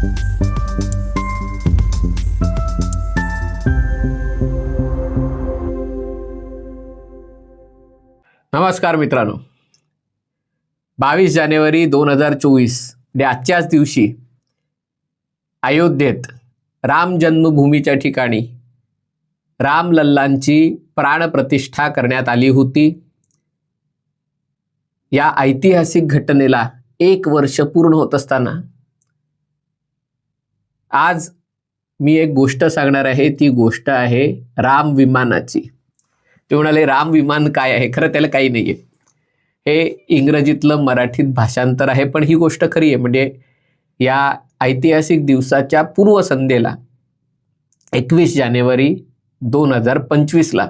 नमस्कार मित्रांनो. बावीस जानेवारी दोन हजार चोवीस म्हणजे आजच्याच दिवशी अयोध्येत राम जन्मभूमीच्या ठिकाणी रामलल्लांची प्राणप्रतिष्ठा करण्यात आली होती. या ऐतिहासिक घटनेला एक वर्ष पूर्ण होत असताना आज मी एक गोष्ट सांगणार आहे ती गोष्ट आहे राम विमानाची. ते म्हणाले राम विमान काय आहे? खरं त्याला काही नाही आहे हे इंग्रजीतलं मराठीत भाषांतर आहे पण ही गोष्ट खरी आहे. म्हणजे या ऐतिहासिक दिवसाच्या पूर्वसंध्येला एकवीस जानेवारी दोन हजार पंचवीसला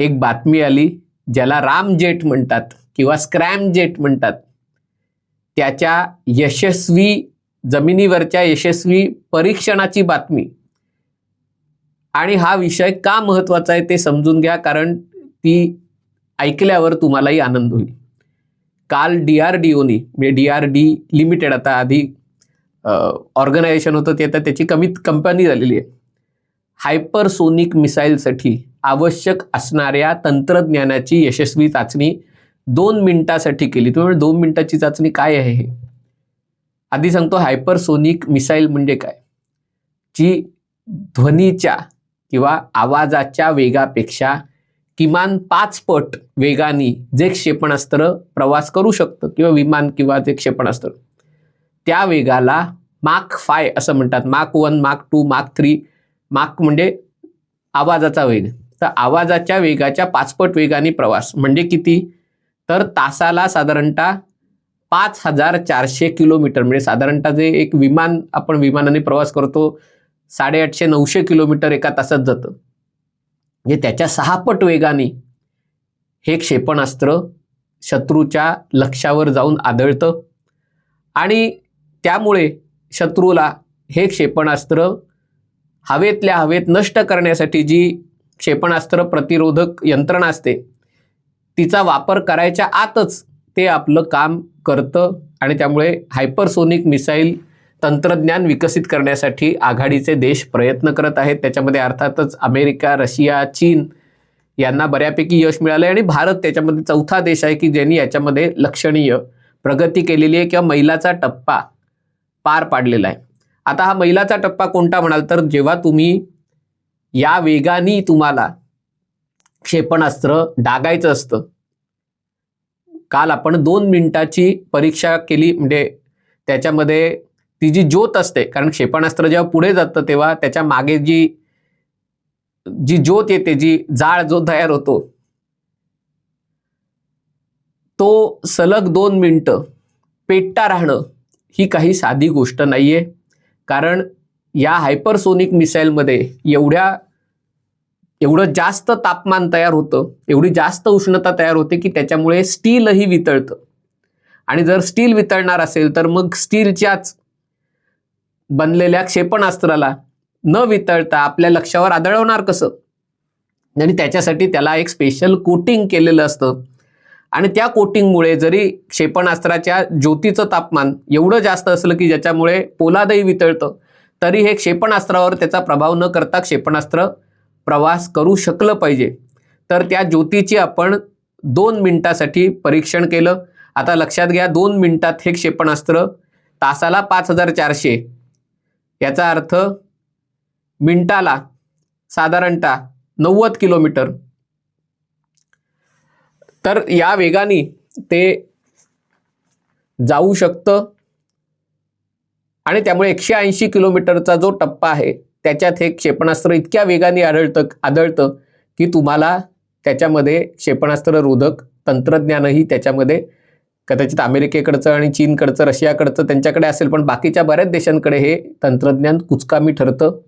एक बातमी आली ज्याला राम जेट म्हणतात किंवा स्क्रॅम जेट म्हणतात. त्याच्या यशस्वी जमिनीवरच्या यशस्वी परीक्षणाची बातमी. आणि हा विषय का महत्त्वाचा आहे ते समजून घ्या कारण ती ऐकल्यावर तुम्हालाही आनंद होईल. काल डी आर डी ओनी म्हणजे डी आर डी लिमिटेड आता आधी ऑर्गनायझेशन होतं ते आता त्याची कमीत कंपनी झालेली आहे. हायपरसोनिक मिसाईलसाठी आवश्यक असणाऱ्या तंत्रज्ञानाची यशस्वी चाचणी दोन मिनिटासाठी केली. तुम्ही दोन मिनिटाची चाचणी काय आहे हे? आधी सांगतो हायपरसोनिक मिसाईल म्हणजे काय? जी ध्वनीच्या किंवा आवाजाच्या वेगापेक्षा किमान पाच पट वेगाने जे क्षेपणास्त्र प्रवास करू शकतं किंवा विमान किंवा जे क्षेपणास्त्र त्या वेगाला माक फाय असं म्हणतात. Mach one Mach two Mach three Mach म्हणजे आवाजाचा वेग. तर आवाजाच्या वेगाच्या पाचपट वेगाने प्रवास. म्हणजे किती? तर तासाला साधारणतः पाच हजार चारशे किलोमीटर म्हणजे साधारणतः जे एक विमान आपण विमानाने प्रवास करतो साडेआठशे नऊशे किलोमीटर एका तासात जातं. म्हणजे त्याच्या सहापट वेगाने हे क्षेपणास्त्र शत्रूच्या लक्षावर जाऊन आदळतं आणि त्यामुळे शत्रूला हे क्षेपणास्त्र हवेतल्या हवेत नष्ट करण्यासाठी जी क्षेपणास्त्र प्रतिरोधक यंत्रणा असते तिचा वापर करायच्या आतच ते आपलं काम करतं आणि त्यामुळे हायपरसोनिक मिसाईल तंत्रज्ञान विकसित करण्यासाठी आघाडीचे देश प्रयत्न करत आहेत. त्याच्यामध्ये अर्थातच अमेरिका रशिया चीन यांना बऱ्यापैकी यश मिळालं आहे आणि भारत त्याच्यामध्ये चौथा देश आहे की ज्यांनी याच्यामध्ये लक्षणीय प्रगती केलेली आहे किंवा मैलाचा टप्पा पार पाडलेला आहे. आता हा मैलाचा टप्पा कोणता म्हणाल तर जेव्हा तुम्ही या वेगाने तुम्हाला क्षेपणास्त्र डागायचं असतं काल आपण दोन मिनिटाची परीक्षा केली म्हणजे त्याच्यामध्ये ती जी ज्योत असते कारण क्षेपणास्त्र जेव्हा पुढे जातं तेव्हा त्याच्यामागे जी जी ज्योत येते जी जाळ जो तयार होतो तो सलग दोन मिनटं पेटता राहणं ही काही साधी गोष्ट नाहीये. कारण या हायपरसोनिक मिसाईलमध्ये एवढ्या एवढं जास्त तापमान तयार होतं एवढी जास्त उष्णता तयार होते की त्याच्यामुळे स्टीलही वितळतं. आणि जर स्टील वितळणार असेल तर मग स्टीलच्याच बनलेल्या क्षेपणास्त्राला न वितळता आपल्या लक्षावर आदळवणार कसं? आणि त्याच्यासाठी त्याला एक स्पेशल कोटिंग केलेलं असतं. आणि त्या कोटिंगमुळे जरी क्षेपणास्त्राच्या ज्योतीचं तापमान एवढं जास्त असलं की ज्याच्यामुळे पोलादही वितळतं तरी हे क्षेपणास्त्रावर त्याचा प्रभाव न करता क्षेपणास्त्र प्रवास करू शकलं पाहिजे. तर त्या ज्योतीची आपण दोन मिनिटासाठी परीक्षण केलं. आता लक्षात घ्या दोन मिनिटात हे क्षेपणास्त्र तासाला पाच हजार चारशे. याचा अर्थ मिनिटाला साधारणतः नव्वद किलोमीटर. तर या वेगाने ते जाऊ शकतं. आणि त्यामुळे एकशे ऐंशी किलोमीटरचा जो टप्पा आहे त्याच्यात हे क्षेपणास्त्र इतक्या वेगाने आढळतं आदळतं की तुम्हाला त्याच्यामध्ये क्षेपणास्त्र रोधक तंत्रज्ञानही त्याच्यामध्ये कदाचित अमेरिकेकडचं आणि चीनकडचं रशियाकडचं त्यांच्याकडे असेल पण बाकीच्या बऱ्याच देशांकडे हे तंत्रज्ञान कुचकामी ठरतं.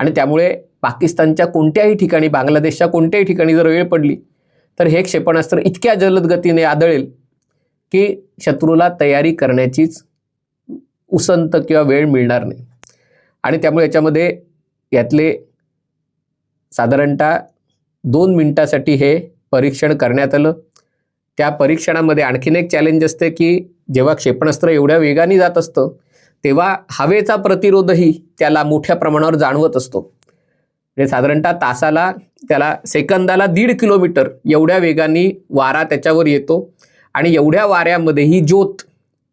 आणि त्यामुळे पाकिस्तानच्या कोणत्याही ठिकाणी बांगलादेशच्या कोणत्याही ठिकाणी जर वेळ पडली तर हे क्षेपणास्त्र इतक्या जलद गतीने आदळेल की शत्रूला तयारी करण्याचीच उसंत किंवा वेळ मिळणार नाही. आणि त्यामुळे याच्यामध्ये यातले साधारणतः दोन मिनिटासाठी हे परीक्षण करण्यात आलं. त्या परीक्षणामध्ये आणखीन एक चॅलेंज असते की जेव्हा क्षेपणास्त्र एवढ्या वेगाने जात असतं तेव्हा हवेचा प्रतिरोधही त्याला मोठ्या प्रमाणावर जाणवत असतो. म्हणजे साधारणतः तासाला त्याला सेकंदाला दीड किलोमीटर एवढ्या वेगाने वारा त्याच्यावर येतो आणि एवढ्या वाऱ्यामध्ये ही ज्योत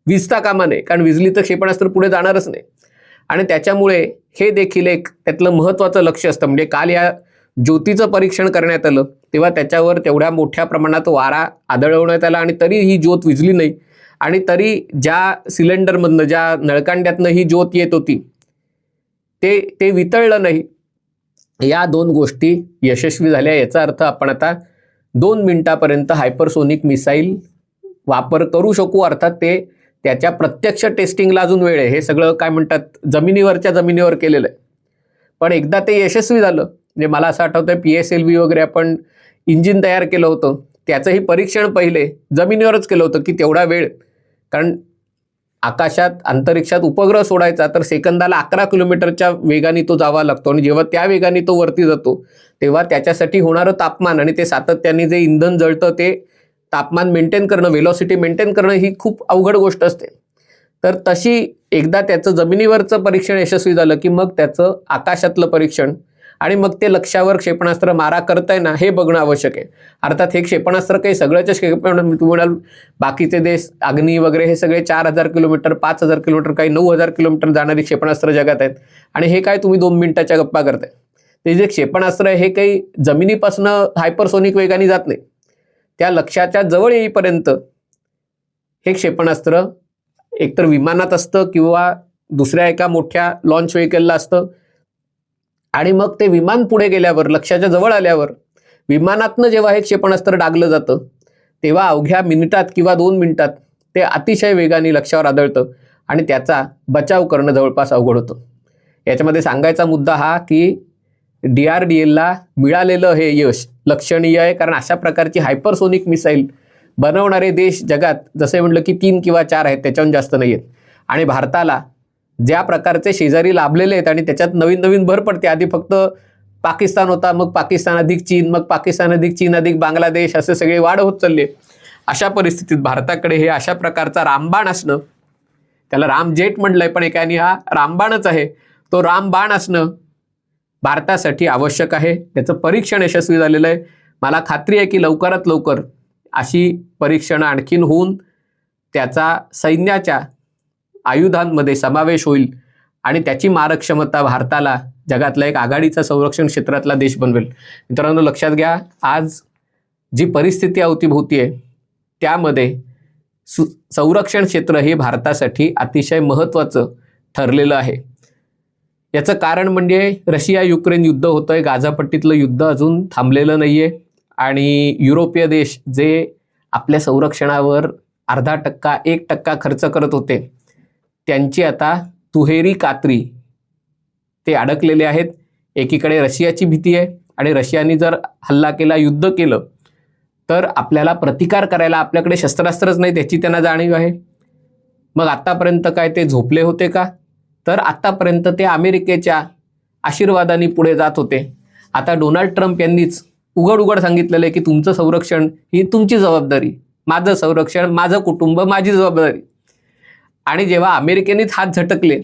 विजता कामा नये कारण विजली तर क्षेपणास्त्र पुढे जाणारच नाही. आणि त्याच्यामुळे हे देखील एक त्यातलं महत्त्वाचं लक्ष असतं. म्हणजे काल या ज्योतीचं परीक्षण करण्यात आलं तेव्हा त्याच्यावर तेवढ्या मोठ्या प्रमाणात वारा आदळवण्यात आला आणि तरी ही ज्योत विजली नाही. आणि तरी ज्या सिलेंडरमधनं ज्या नळकांड्यातनं ही ज्योत येत होती ते ते वितळलं नाही. या दोन गोष्टी यशस्वी झाल्या याचा अर्थ आपण आता दोन मिनटापर्यंत हायपरसोनिक मिसाईल वापर करू शकू अर्थात ते त्याच्या प्रत्यक्ष टेस्टिंगला अजून वेळ आहे. हे सगळं काय म्हणतात जमिनीवरच्या जमिनीवर केलेलं आहे. पण एकदा ते यशस्वी झालं म्हणजे मला असं आठवतं पी एस एल व्ही वगैरे आपण इंजिन तयार केलं होतं त्याचंही परीक्षण पहिले जमिनीवरच केलं होतं की तेवढा वेळ. कारण आकाशात अंतरिक्षात उपग्रह सोडायचा तर सेकंदाला अकरा किलोमीटरच्या वेगाने तो जावा लागतो. आणि जेव्हा त्या वेगाने तो वरती जातो तेव्हा त्याच्यासाठी होणारं तापमान आणि ते सातत्याने जे इंधन जळतं ते तापमान मेंटेन करणं वेलॉसिटी मेंटेन करणं ही खूप अवघड गोष्ट असते. तर तशी एकदा त्याचं जमिनीवरचं परीक्षण यशस्वी झालं की मग त्याचं आकाशातलं परीक्षण आणि मग ते लक्ष्यावर क्षेपणास्त्र मारा करताय ना हे बघणं आवश्यक आहे. अर्थात हे क्षेपणास्त्र काही सगळ्याच्या क्षेपण तुम्ही म्हणाल बाकीचे देश अग्नी वगैरे हे सगळे चार हजार किलोमीटर पाच हजार किलोमीटर काही नऊ हजार किलोमीटर जाणारी क्षेपणास्त्र जगात आहेत. आणि हे काय तुम्ही दोन मिनिटाच्या गप्पा करताय? ते जे क्षेपणास्त्र आहे हे काही जमिनीपासून हायपरसोनिक वेगाने जात नाही. त्या लक्ष्याच्या जवळ येईपर्यंत हे क्षेपणास्त्र एकतर विमानात असतं किंवा दुसऱ्या एका मोठ्या लॉन्च व्हेकलला असतं. आणि मग ते विमान पुढे गेल्यावर लक्ष्याच्या जवळ आल्यावर विमानातनं जेव्हा हे क्षेपणास्त्र डागलं जातं तेव्हा अवघ्या मिनिटात किंवा दोन मिनिटात ते अतिशय वेगाने लक्ष्यावर आदळतं आणि त्याचा बचाव करणं जवळपास अवघड होतं. याच्यामध्ये सांगायचा मुद्दा हा की डी आर डी एलला मिळालेलं हे यश लक्षणीय आहे कारण अशा प्रकारची हायपरसोनिक मिसाईल बनवणारे देश जगात जसे म्हटलं की तीन किंवा चार आहेत त्याच्याहून जास्त नाही आहेत. आणि भारताला ज्या प्रकारचे शेजारी लाभलेले आहेत आणि त्याच्यात नवीन नवीन भर पडते आधी फक्त पाकिस्तान होता मग पाकिस्तान अधिक चीन मग पाकिस्तान अधिक चीन अधिक बांगलादेश असे सगळे वाढ होत चालले अशा परिस्थितीत भारताकडे हे अशा प्रकारचा रामबाण असणं त्याला रामजेट म्हटलंय पण एकाने हा रामबाणच आहे. तो रामबाण असणं भारतासाठी आवश्यक आहे. त्याचं परीक्षण यशस्वी झालेलं आहे. मला खात्री आहे की लवकरात लवकर अशी परीक्षणं आणखीन होऊन त्याचा सैन्याच्या आयुधांमध्ये समावेश होईल आणि त्याची मारक क्षमता भारताला जगातला एक आघाडीचा संरक्षण क्षेत्रातला देश बनवेल. मित्रांनो लक्षात घ्या आज जी परिस्थिती अवतीभोवती आहे त्यामध्ये सु संरक्षण क्षेत्र हे भारतासाठी अतिशय महत्त्वाचं ठरलेलं आहे. याचं कारण म्हणजे रशिया युक्रेन युद्ध होतं आहे गाझापट्टीतलं युद्ध अजून थांबलेलं नाही आहे आणि युरोपीय देश जे आपल्या संरक्षणावर अर्धा टक्का एक टक्का खर्च करत होते त्यांची आता तुहेरी कात्री ते अडकलेले आहेत. एकीकडे रशियाची भीती आहे आणि रशियाने जर हल्ला केला युद्ध केलं तर आपल्याला प्रतिकार करायला आपल्याकडे शस्त्रास्त्रच नाही त्याची त्यांना जाणीव आहे. मग आत्तापर्यंत काय ते झोपले होते का? तर आत्तापर्यंत ते अमेरिकेच्या आशीर्वादाने पुढे जात होते. आता डोनाल्ड ट्रम्प यांनीच उघड उघड सांगितलेलं आहे की तुमचं संरक्षण ही तुमची जबाबदारी. माझं संरक्षण माझं कुटुंब माझी जबाबदारी. आणि जेव्हा अमेरिकेनेच हात झटकले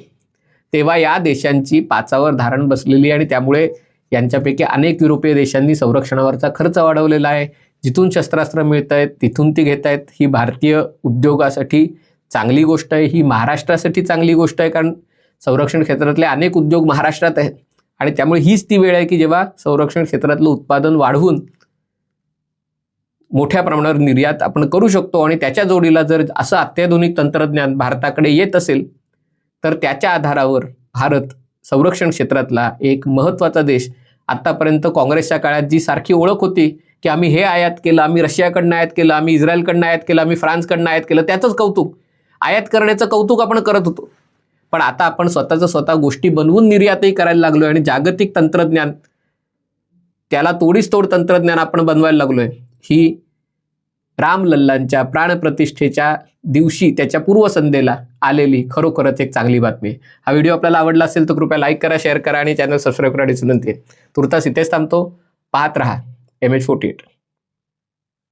तेव्हा या देशांची पाचावर धारण बसलेली आणि त्यामुळे यांच्यापैकी अनेक युरोपीय देशांनी संरक्षणावरचा खर्च वाढवलेला आहे. जिथून शस्त्रास्त्र मिळत आहेत तिथून ती घेत आहेत ही भारतीय उद्योगासाठी चांगली गोष्ट आहे ही महाराष्ट्रासाठी चांगली गोष्ट आहे कारण संरक्षण क्षेत्रातले अनेक उद्योग महाराष्ट्रात आहेत. आणि त्यामुळे हीच ती वेळ आहे की जेव्हा संरक्षण क्षेत्रातलं उत्पादन वाढवून मोठ्या प्रमाणावर निर्यात आपण करू शकतो आणि त्याच्या जोडीला जर असं अत्याधुनिक तंत्रज्ञान भारताकडे येत असेल तर त्याच्या आधारावर भारत संरक्षण क्षेत्रातला एक महत्त्वाचा देश. आत्तापर्यंत काँग्रेसच्या काळात जी सारखी ओळख होती की आम्ही हे आयात केलं आम्ही रशियाकडनं आयात केलं आम्ही इस्रायलकडनं आयात केलं आम्ही फ्रान्सकडनं आयात केलं त्याचंच कौतुक. आयात करण्याचं कौतुक आपण करत होतो. पण आता आपण स्वतःचं स्वतः गोष्टी बनवून निर्यातही करायला लागलो आणि जागतिक तंत्रज्ञान त्याला तोडीस तोड तंत्रज्ञान आपण बनवायला लागलोय. ही राम लल्लांच्या प्राणप्रतिष्ठेच्या दिवशी त्याच्या पूर्वसंध्येला आलेली खरोखरच एक चांगली बातमी. हा व्हिडिओ आपल्याला आवडला असेल तर कृपया लाईक करा शेअर करा आणि चॅनल सबस्क्राईब करायची विनंती तुर्तास इथेच थांबतो. पाहत रहा. M H forty eight